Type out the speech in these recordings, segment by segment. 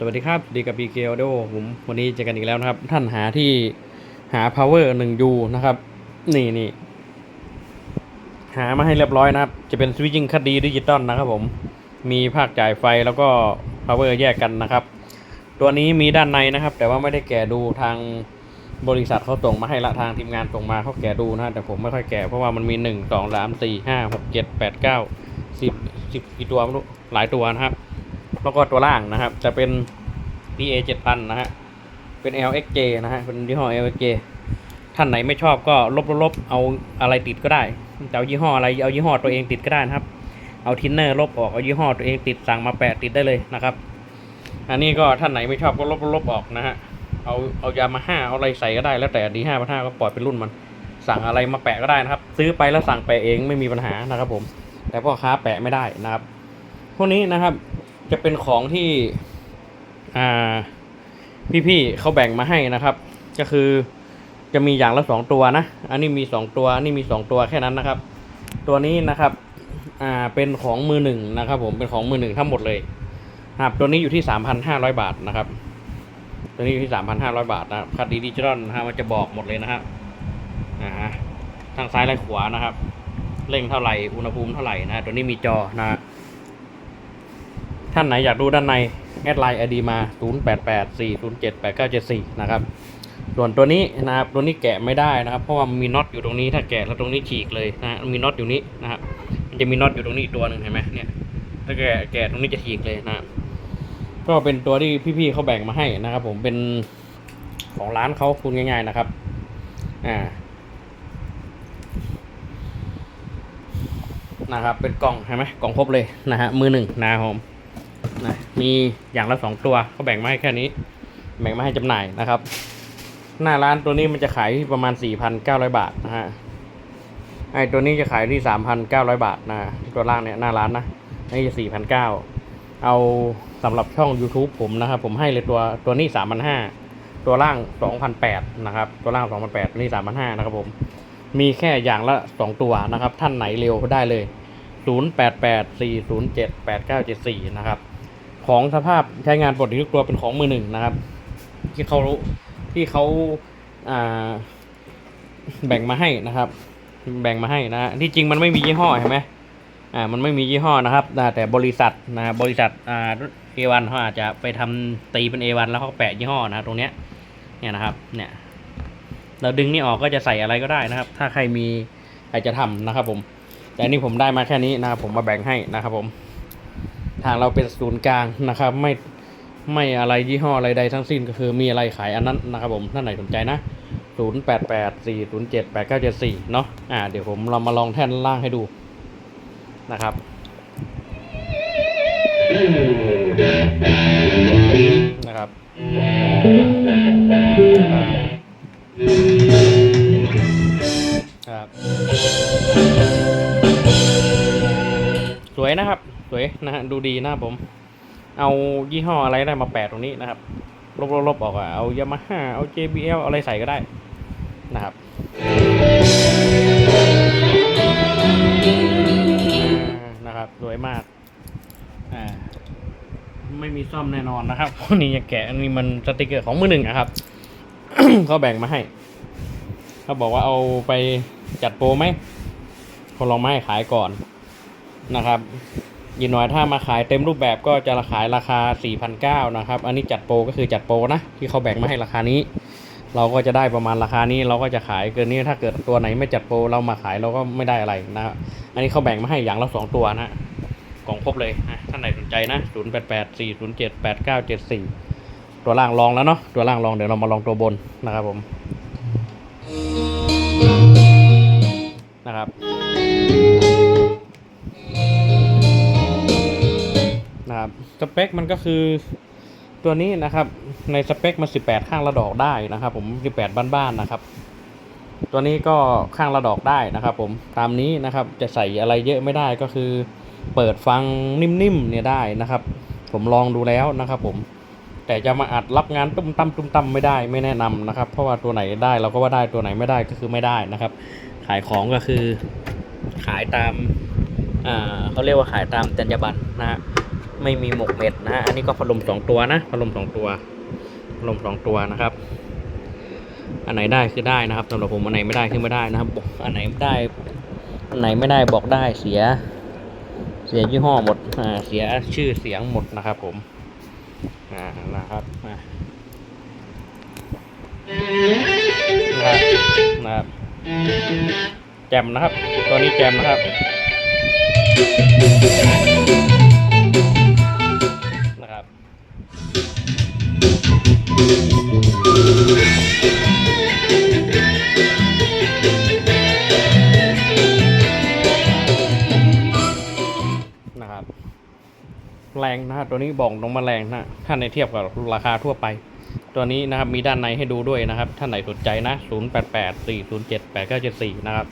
สวัสดีครับ ดีกับ BK Audio ผมวันนี้เจอกันอีกแล้วนะครับ ท่านหาที่หา power 1U นะครับ นี่นี่หามาให้เรียบร้อยนะครับ จะเป็น switching คัดดีดิจิตอลนะครับผม มีภาคจ่ายไฟแล้วก็ power แยกกันนะครับ ตัวนี้มีด้านในนะครับ แต่ว่าไม่ได้แกะดูทางบริษัทเขาส่งมาให้ละทางทีมงานส่งมาเขาแกะดูนะ แต่ผมไม่ค่อยแกะเพราะว่ามันมีหนึ่งสองสามสี่ห้าหกเจ็ดแปดเก้าสิบสิบกี่ตัวไม่รู้หลายตัวนะครับ แล้วก็ตัวล่างนะครับ จะเป็น PA 7000นะฮะ เป็น LXJ นะฮะ เป็นยี่ห้อ LXJ ท่านไหนไม่ชอบก็ลบลบเอาอะไรติดก็ได้จะเอายี่ห้ออะไรเอายี่ห้อตัวเองติดก็ได้นะครับ เอาทินเนอร์ลบออก เอายี่ห้อตัวเองติดสั่งมาแปะติดได้เลยนะครับ อันนี้ก็ท่านไหนไม่ชอบก็ลบลบออกนะฮะ เอาเอายามาห้าเอาอะไรใส่ก็ได้แล้วแต่ดีห้าพันห้าก็ปล่อยเป็นรุ่นมัน สั่งอะไรมาแปะก็ได้นะครับ ซื้อไปแล้วสั่งแปะเองไม่มีปัญหานะครับผม แต่พ่อค้าแปะไม่ได้นะครับ พวกนี้นะครับ จะเป็นของที่อ่าพี่ๆเขาแบ่งมาให้นะครับ ก็คือจะมีอย่างละสองตัวนะ อันนี้มีสองตัว อันนี้มีสองตัวแค่นั้นนะครับ ตัวนี้นะครับ อ่า เป็นของมือหนึ่งนะครับ ผม เป็นของมือหนึ่งทั้งหมดเลยนะครับตัวนี้อยู่ที่สามพันห้าร้อยบาทนะครับ ตัวนี้อยู่ที่สามพันห้าร้อยบาทนะครับคัดดีดิจิตอลนะฮะมันจะบอกหมดเลยนะครับอ่าทางซ้ายและขวานะครับ เร่งเท่าไหร่ อุณหภูมิเท่าไหร่นะฮะตัวนี้มีจอนะฮะ ท่านไหนอยากดูด้านในแอดไลน์ไอดีมา 0884078974 นะครับ ส่วนตัวนี้นะครับตัวนี้แกะไม่ได้นะครับ เพราะว่ามีน็อตอยู่ตรงนี้ถ้าแกะแล้วตรงนี้ฉีกเลยนะฮะมีน็อตอยู่นี้นะครับมันจะมีน็อตอยู่ตรงนี้อีกตัวหนึ่งเห็นไหมเนี่ยถ้าแกะแกะตรงนี้จะฉีกเลยนะก็เป็นตัวที่พี่ๆเขาแบ่งมาให้นะครับ ผมเป็นของร้านเขาคุณง่าย ๆนะครับอ่านะครับเป็นกล่องเห็นไหมกล่องครบเลยนะฮะมือหนึ่งนะครับผม นะมีอย่างละสองตัวเขาแบ่งมาให้แค่นี้ แบ่งมาให้จำหน่ายนะครับ หน้าร้านตัวนี้มันจะขายที่ประมาณ 4,900 บาทนะฮะไอตัวนี้จะขายที่ 3,900 บาทนะตัวล่างเนี่ยหน้าร้านนะนนี้จะ4,900เอาสำหรับช่อง YouTube ผมนะครับผมให้เลยตัวตัวนี้ 3,500ตัวล่าง 2,800นะครับตัวล่าง 2,800ตัวนี้ 3,500นะครับผมมีแค่อย่างละ 2 ตัวนะครับ ท่านไหนเร็วได้เลย 0884078974 นะครับ ของสภาพใช้งานปกติทุกตัวเป็นของมือหนึ่งนะครับ ที่เขาที่เขาแบ่งมาให้นะครับ แบ่งมาให้นะที่จริงมันไม่มียี่ห้อเห็นไหมอ่ามันไม่มียี่ห้อนะครับแต่บริษัทนะบริษัทอ่าเอวันเขาอาจจะไปทำตีเป็นเอวันแล้วเขาแปะยี่ห้อนะรตรงเนี้ยเนี่ยนะครับเนี่ยเราดึงนี่ออกก็จะใส่อะไรก็ได้นะครับ ถ้าใครมีใครจะทำนะครับผม แต่อันนี่ผมได้มาแค่นี้นะครับผมมาแบ่งให้นะครับผม ทางเราเป็นศูนย์กลางนะครับ ไม่ไม่อะไรยี่ห้ออะไรใดทั้งสิ้นก็คือมีอะไรขายอันนั้นนะครับผมท่านไหนสนใจนะศูนย์แปดแปดสี่ศูนย์เจ็ดแปดเก้าเจ็ดสี่เนาะอ่าเดี๋ยวผมเรามาลองแท่นล่างให้ดูนะครับนะครับครับ วยนะครับ สวยนะฮะดูดีนะครับผม เอายี่ห้ออะไรได้มาแปะตรงนี้นะครับลบๆออกอะเอายามาฮ่าเอา JBL เอาอะไรใส่ก็ได้นะครับนะครับสวยมากอ่าไม่มีซ่อมแน่นอนนะครับพวกนี้อย่าแกะอันนี้มันสติกเกอร์ของมือหนึ่งนะครับเขาแบ่งมาให้เขาบอกว่าเอาไปจัดโปรไหมเขาลองมาให้ขายก่อน นะครับยีกหน่อยถ้ามาขายเต็มรูปแบบก็จะขายราคา 4,900นะครับ อันนี้จัดโปรก็คือจัดโปรนะที่เขาแบ่งมาให้ราคานี้ เราก็จะได้ประมาณราคานี้เราก็จะขายเกินนี้ถ้าเกิดตัวไหนไม่จัดโปรเรามาขายเราก็ไม่ได้อะไรนะครับอันนี้เขาแบ่งมาให้อย่างละสองตัวนะกล่องครบเลยนะท่านไหนสนใจนะ 0 8 8 4 0 7 8 9 7 4 ตัวล่างลองแล้วเนาะตัวล่างลองเดี๋ยวเรามาลองตัวบนนะครับผมนะครับ สเปคมันก็คือตัวนี้นะครับ ในสเปคมัน 18 ข้างละดอกได้นะครับ ผม 18 บ้านๆนะครับ ตัวนี้ก็ข้างละดอกได้นะครับ ผมตามนี้นะครับจะใส่อะไรเยอะไม่ได้ก็คือ เปิดฟังนิ่มๆเนี่ยได้นะครับ ผมลองดูแล้วนะครับ ผมแต่จะมาอัดรับงานตุ้มตั้มตุ้มตั้มไม่ได้ไม่แนะนำนะครับ เพราะว่าตัวไหนได้เราก็ว่าได้ตัวไหนไม่ได้ก็คือไม่ได้นะครับ ขายของก็คือขายตามอ่าเขาเรียกว่าขายตามจรรยาบรรณนะฮะ ไม่มีหมกเม็ดนะ อันนี้ก็พัดลมสองตัวนะพัดลมสองตัวพัดลมสองตัวนะครับ อันไหนได้คือได้นะครับสำหรับผมอันไหนไม่ได้คือไม่ได้นะครับ อันไหนไม่ได้ อันไหนไม่ได้บอกได้เสีย เสียยี่ห้อหมดอ่าเสียชื่อเสียงหมดนะครับ ผมอ่านะครับอ่านะครับนะครับแจมนะครับ ตัวนี้แจมนะครับ นะครับ แรงนะตัวนี้บอกลงมาแรงนะถ้าในเทียบกับราคาทั่วไป ตัวนี้นะครับมีด้านในให้ดูด้วยนะครับ ท่านไหนสนใจนะ 0 8 8 4 0 7 8 9 7 4 นะครับ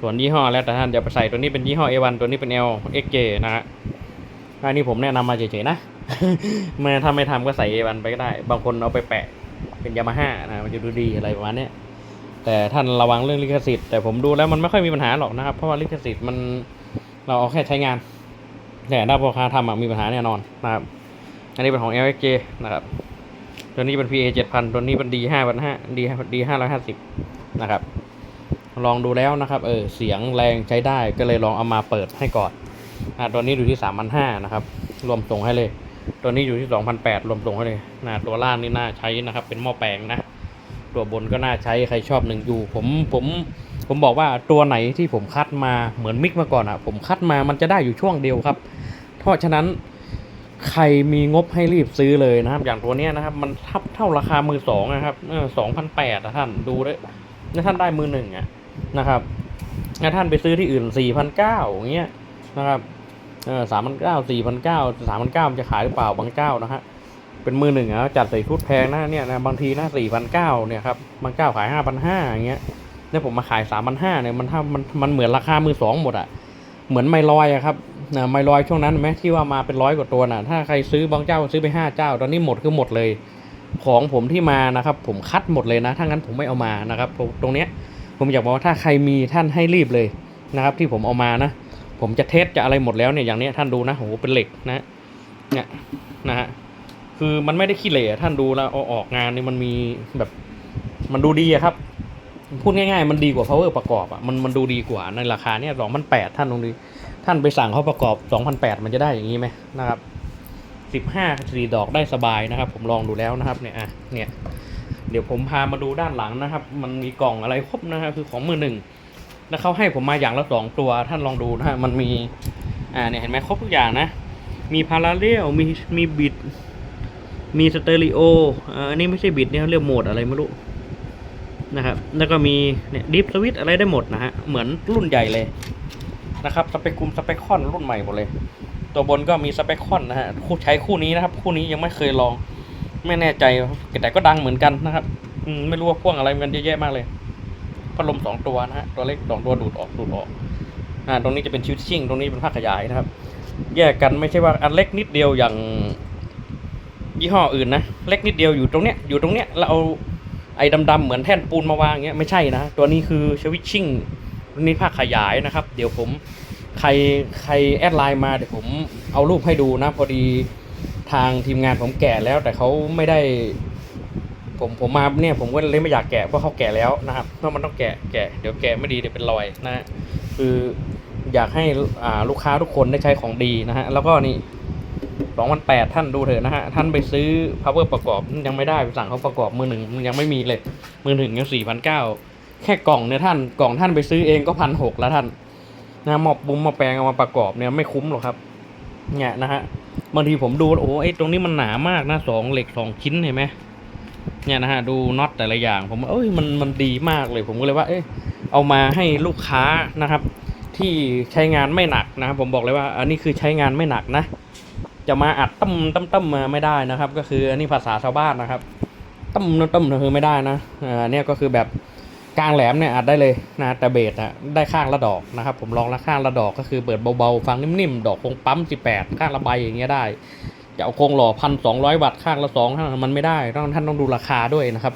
ส่วนยี่ห้อแล้วแต่ท่านจะไปใส่ตัวนี้เป็นยี่ห้อ A1 ตัวนี้เป็น L XJ นะฮะอันนี้ผมแนะนำมาเฉยๆนะ ไมาถ้าไม่ทำก็ใส่ A1 ไปก็ได้ บางคนเอาไปแปะเป็นยามาฮ่านะมันจะดูดีอะไรประมาณนี้แต่ท่านระวังเรื่องลิขสิทธิ์แต่ผมดูแล้วมันไม่ค่อยมีปัญหาหรอกนะครับ เพราะว่าลิขสิทธิ์มันเราเอาแค่ใช้งาน แต่ถ้าพ่อค้าทำมีปัญหาแน่นอนนะครับ อันนี้เป็นของ LXJ นะครับ ตัวนี้เป็น PA 7000 ตัวนี้เป็น D 5 5 D D 550นะครับ ลองดูแล้วนะครับ เออ เสียงแรงใช้ได้ก็เลยลองเอามาเปิดให้ก่อนอ่าตัวนี้อยู่ที่ 3,500นะครับ รวมส่งให้เลย ตัวนี้อยู่ที่ 2,800รวมส่งให้เลยนะตัวล่างนี่น่าใช้นะครับ เป็นหม้อแปลงนะ ตัวบนก็น่าใช้ใครชอบหนึ่งยูผมผมผมบอกว่าตัวไหนที่ผมคัดมาเหมือนมิกมาก่อนอะผมคัดมามันจะได้อยู่ช่วงเดียวครับ เพราะฉะนั้นใครมีงบให้รีบซื้อเลยนะครับ อย่างตัวนี้นะครับ มันทับเท่าราคามือสองนะครับสองพันแปดท่านดูเลยแล้วท่านได้มือหนึ่งอะนะครับถ้าท่านไปซื้อที่อื่นสี่พันเก้าอย่างเงี้ยนะครับ สามพันเก้าสี่พันเก้าสามพันเก้ามันจะขายหรือเปล่าบางเจ้านะฮะเป็นมือหนึ่งอะจัดใส่ชุดแพงนะเนี่ยนะบางทีนะสี่พันเก้าเนี่ยครับบางเจ้าขายห้าพันห้าอย่างเงี้ยแล้วผมมาขายสามพันห้าเนี่ยมันถ้ามันมันเหมือนราคามือสองหมดอะเหมือนไมลอยอะครับนะไมลอยช่วงนั้นไหมที่ว่ามาเป็นร้อยกว่าตัวน่ะถ้าใครซื้อบางเจ้าซื้อไปห้าเจ้า ตอนนี้หมดคือหมดเลย ของผมที่มานะครับ ผมคัดหมดเลยนะถ้างั้นผมไม่เอามานะครับผมตรงเนี้ยผมอยากบอกว่าถ้าใครมีท่านให้รีบเลยนะครับ ที่ผมเอามานะ ผมจะเทสจะอะไรหมดแล้วเนี่ยอย่างนี้ท่านดูนะโหเป็นเหล็กนะเนี่ยนะฮะคือมันไม่ได้ขี้เหร่ท่านดูแล้วเอาออกงานนี่มันมีแบบมันดูดีอะครับ พูดง่ายๆ มันดีกว่า power ประกอบอะมันมันดูดีกว่าในราคาเนี่ยสองพันแปดท่านลองดูท่านไปสั่งเขาประกอบสองพันแปดมันจะได้อย่างนี้ไหมนะครับสิบห้าสี่ดอกได้สบายนะครับ ผมลองดูแล้วนะครับเนี่ยอะเนี่ยเดี๋ยวผมพามาดูด้านหลังนะครับ มันมีกล่องอะไรครบนะครับคือของมือหนึ่ง แล้วเขาให้ผมมาอย่างละสองตัวท่านลองดูนะฮะมันมีอ่าเนี่ยเห็นไหมครบทุกอย่างนะ มีพาราเรลมีมีบิด มีสเตอริโออันนี้ไม่ใช่บิดเนี่ยเขาเรียกโหมดอะไรไม่รู้นะครับ แล้วก็มีเนี่ยดิฟสวิตอะไรได้หมดนะฮะ เหมือนรุ่นใหญ่เลยนะครับ สเปคคุมสเปคคอนรุ่นใหม่หมดเลย ตัวบนก็มีสเปคคอนนะฮะ คู่ใช้คู่นี้นะครับ คู่นี้ยังไม่เคยลอง ไม่แน่ใจแต่ก็ดังเหมือนกันนะครับ ไม่รู้ว่าพ่วงอะไรมันเยอะแยะมากเลย พัดลมสองตัวนะฮะตัวเล็กสองตัวดูดออกดูดออกอ่าตรงนี้จะเป็นชิวชิ่งตรงนี้เป็นภาคขยายนะครับ แยกกันไม่ใช่ว่าอันเล็กนิดเดียวอย่างยี่ห้ออื่นนะเล็กนิดเดียวอยู่ตรงเนี้ยอยู่ตรงเนี้ยเราเอาไอ้ดำๆเหมือนแท่นปูนมาวางเงี้ยไม่ใช่นะตัวนี้คือสวิตชิ่งตัวนี้ภาคขยายนะครับ เดี๋ยวผมใครใครแอดไลน์มาเดี๋ยวผมเอารูปให้ดูนะ พอดีทางทีมงานผมแก่แล้วแต่เขาไม่ได้ ผมผมมาเนี่ยผมก็เลยไม่อยากแกะเพราะเขาแก่แล้วนะครับเพราะมันต้องแกะแกะเดี๋ยวแกะไม่ดีเดี๋ยวเป็นรอยนะฮะคืออยากให้อ่าลูกค้าทุกคนได้ใช้ของดีนะฮะแล้วก็นี่สองพันแปดท่านดูเถอะนะฮะท่านไปซื้อ power ประกอบยังไม่ได้ไปสั่งเขาประกอบมือหนึ่งยังไม่มีเลยมือหนึ่งยังสี่พันเก้าแค่กล่องเนี่ยท่านกล่องท่านไปซื้อเองก็พันหกแล้วท่านนะหมอบบุ้มมาแปลงเอามาประกอบเนี่ยไม่คุ้มหรอกครับเนี่ยนะฮะบางทีผมดูโอ้ไอ้ตรงนี้มันหนามากนะสองเหล็กสองชิ้นเห็นไหม เนี่ยนะฮะดูน็อตแต่ละอย่าง ผมว่าเอ้ยมันมันดีมากเลย ผมก็เลยว่า เอ้ยเอามาให้ลูกค้านะครับ ที่ใช้งานไม่หนักนะครับ ผมบอกเลยว่า อันนี้คือใช้งานไม่หนักนะ จะมาอัดตั้มตั้มตั้มมาไม่ได้นะครับ ก็คืออันนี้ภาษาชาวบ้านนะครับตั้มตั้มคือไม่ได้นะอ่าเนี่ยก็คือแบบกลางแหลมเนี่ยอัดได้เลยนะแต่เบสอะได้ข้างละดอกนะครับ ผมลองละข้างละดอกก็คือเปิดเบาๆฟังนิ่มๆดอกคงปั๊ม18ข้างละใบอย่างเงี้ยได้ จะเอาโครงหล่อพันสองร้อยวัตต์ข้างละสองมันไม่ได้ต้องท่านต้องดูราคาด้วยนะครับ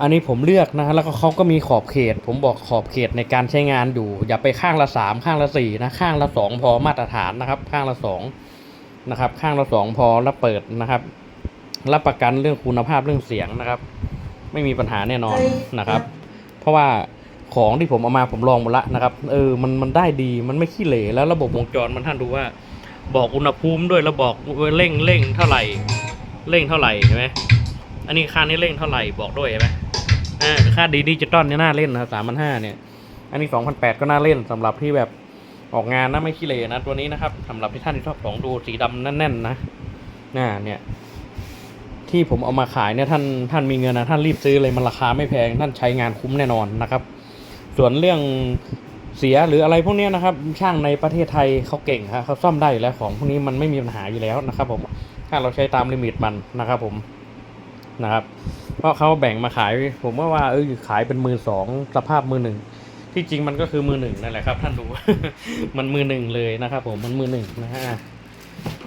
อันนี้ผมเลือกนะแล้วก็เขาก็มีขอบเขต ผมบอกขอบเขตในการใช้งานอยู่ อย่าไปข้างละสามข้างละสี่นะข้างละสองพอมาตรฐานนะครับ ข้างละสองนะครับ ข้างละสองพอแล้วเปิดนะครับ รับประกันเรื่องคุณภาพเรื่องเสียงนะครับ ไม่มีปัญหาแน่นอนนะครับ เพราะว่าของที่ผมเอามาผมลองหมดละนะครับ เออ มันมันได้ดี มันไม่ขี้เหร่แล้วระบบวงจรมันท่านดูว่า บอกอุณหภูมิด้วยแล้วบอกเร่งเร่งเท่าไหร่เร่งเท่าไหร่ใช่ไหมอันนี้ค่านี้เร่งเท่าไหร่บอกด้วยใช่ไหมอ่าค่าดีดิจิตอลเนี่ยน่าเล่นนะสามพันห้าเนี่ย อันนี้สองพันแปดก็น่าเล่นสำหรับที่แบบออกงานนะไม่ขี้เหร่นะตัวนี้นะครับสำหรับที่ท่านที่ชอบของดูสีดำแน่นๆนะน่าเนี่ยที่ผมเอามาขายเนี่ยท่านท่านมีเงินนะท่านรีบซื้อเลยมันราคาไม่แพงท่านใช้งานคุ้มแน่นอนนะครับ ส่วนเรื่อง เสียหรืออะไรพวกนี้นะครับ ช่างในประเทศไทยเขาเก่งครับเขาซ่อมได้อยู่แล้วของพวกนี้มันไม่มีปัญหาอยู่แล้วนะครับ ผมถ้าเราใช้ตามลิมิตมันนะครับ ผมนะครับเพราะเขาแบ่งมาขายผมว่าว่าเออขายเป็นมือสองสภาพมือหนึ่งที่จริงมันก็คือมือหนึ่งนั่นแหละครับ ท่านดูมันมือหนึ่งเลยนะครับ ผมมันมือหนึ่งนะฮะ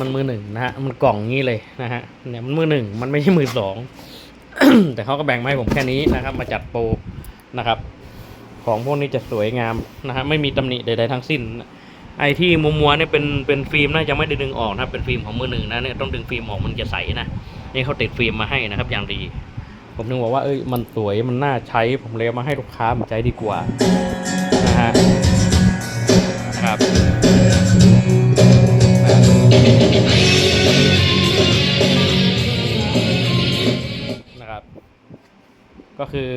มันมือหนึ่งนะฮะมันกล่องงี้เลยนะฮะเนี่ยมันมือหนึ่งมันไม่ใช่มือสองแต่เขาก็แบ่งมาให้ผมแค่นี้นะครับ มาจัดโปรนะครับ ของพวกนี้จะสวยงามนะฮะไม่มีตำหนิใดๆทั้งสิ้น ไอ้ที่มัวมัวเนี่ยเป็นเป็นฟิล์มน่าจะไม่ได้ดึงออกนะเป็นฟิล์มของมือหนึ่งนะเนี่ยต้องดึงฟิล์มออกมันจะใสนะนี่เขาติดฟิล์มมาให้นะครับอย่างดี ผมถึงบอกว่าเอ้ยมันสวยมันน่าใช้ผมเลยมาให้ลูกค้ามาใช้ดีกว่านะฮะครับนะครับ ก็คือ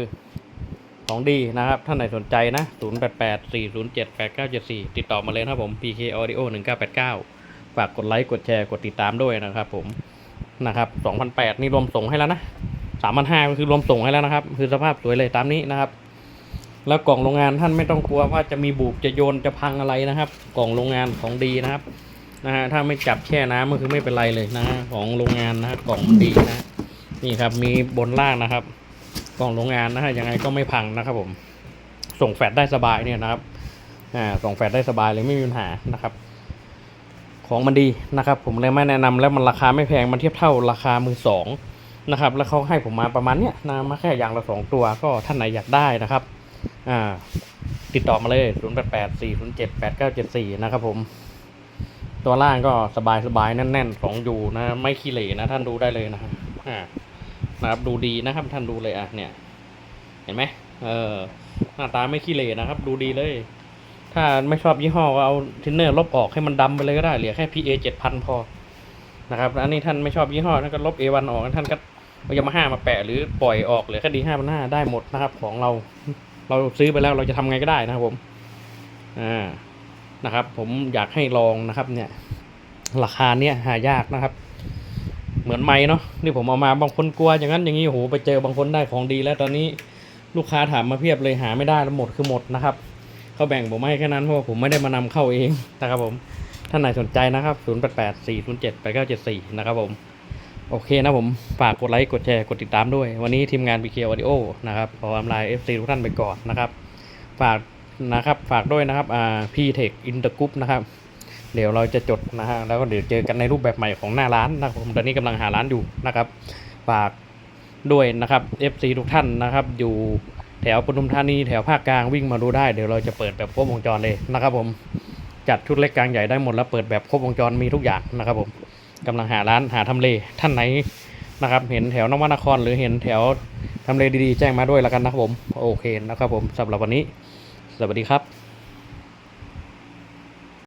ของดีนะครับ ท่านไหนสนใจนะ 0 8 8 4 0 7 8 9 7 4 ติดต่อมาเลยครับผม PK Audio 1989 ฝากกดไลค์ กดแชร์ กดติดตามด้วยนะครับผม นะครับ2,008 นี่รวมส่งให้แล้วนะ3,500ก็คือรวมส่งให้แล้วนะครับ คือสภาพสวยเลยตามนี้นะครับ แล้วกล่องโรงงานท่านไม่ต้องกลัวว่าจะมีบุบจะโยนจะพังอะไรนะครับ กล่องโรงงานของดีนะครับ นะฮะ ถ้าไม่จับแช่น้ำก็คือไม่เป็นไรเลยนะฮะ ของโรงงานนะกล่องดีนะ นี่ครับ มีบนล่างนะครับ กล่องโรงงานนะฮะยังไงก็ไม่พังนะครับผม ส่งแฟลชได้สบายเนี่ยนะครับอ่าส่งแฟลชได้สบายเลยไม่มีปัญหานะครับ ของมันดีนะครับ ผมเลยไม่แนะนำแล้วมันราคาไม่แพงมันเทียบเท่าราคามือสองนะครับ แล้วเขาให้ผมมาประมาณเนี้ยนะมาแค่อย่างละสองตัวก็ท่านไหนอยากได้นะครับอ่าติดต่อมาเลย 0 8 8 4 0 7 8 9 7 4 นะครับผม ตัวล่างก็สบายสบายแน่นๆของอยู่นะ ไม่ขี้เหร่นะ ท่านดูได้เลยนะฮะอ่า นะครับดูดีนะครับท่านดูเลยอะเนี่ยเห็นไหมเออหน้าตาไม่ขี้เหร่นะครับ ดูดีเลย ถ้าไม่ชอบยี่ห้อก็เอาทินเนอร์ลบออกให้มันดำไปเลยก็ได้เหลือแค่ PA เจ็ดพันพอนะครับแล้วอันนี้ท่านไม่ชอบยี่ห้อท่านก็ลบ A1 ออกท่านก็เอายามาฮ่ามาแปะหรือปล่อยออกเหลือแค่ดีห้าพันห้าได้หมดนะครับ ของเราเราซื้อไปแล้วเราจะทำไงก็ได้นะครับผมอ่านะครับ ผมอยากให้ลองนะครับ เนี่ย ราคาเนี้ยหายากนะครับ เหมือนไม้เนาะนี่ผมเอามาบางคนกลัวอย่างนั้นอย่างนี้โอ้โหไปเจอบางคนได้ของดีแล้วตอนนี้ลูกค้าถามมาเพียบเลยหาไม่ได้แล้วหมดคือหมดนะครับเขาแบ่งผมให้แค่นั้นเพราะว่าผมไม่ได้มานำเข้าเองนะครับผมท่านไหนสนใจนะครับ 0 8 8 4 0 7 8 9 7 4 นะครับผม โอเคนะผม ฝากกดไลค์กดแชร์กดติดตามด้วย วันนี้ทีมงาน BK Audio นะครับขออำลา FC ทุกท่านไปก่อนนะครับ ฝากนะครับฝากด้วยนะครับอ่า P-Tech Intergroup นะครับ เดี๋ยวเราจะจดนะฮะแล้วก็เดี๋ยวเจอกันในรูปแบบใหม่ของหน้าร้านนะครับผมตอนนี้กำลังหาร้านอยู่นะครับฝากด้วยนะครับ FC ทุกท่านนะครับ อยู่แถวปทุมธานีแถวภาคกลางวิ่งมาดูได้เดี๋ยวเราจะเปิดแบบครบวงจรเลยนะครับผมจัดชุดเล็กกลางใหญ่ได้หมดแล้วเปิดแบบครบวงจรมีทุกอย่างนะครับผมกำลังหาร้านหาทำเลท่านไหนนะครับ เห็นแถวนวนครหรือเห็นแถวทำเลดีๆ แจ้งมาด้วยแล้วกันนะครับผม โอเคนะครับผมสำหรับวันนี้ สวัสดีครับ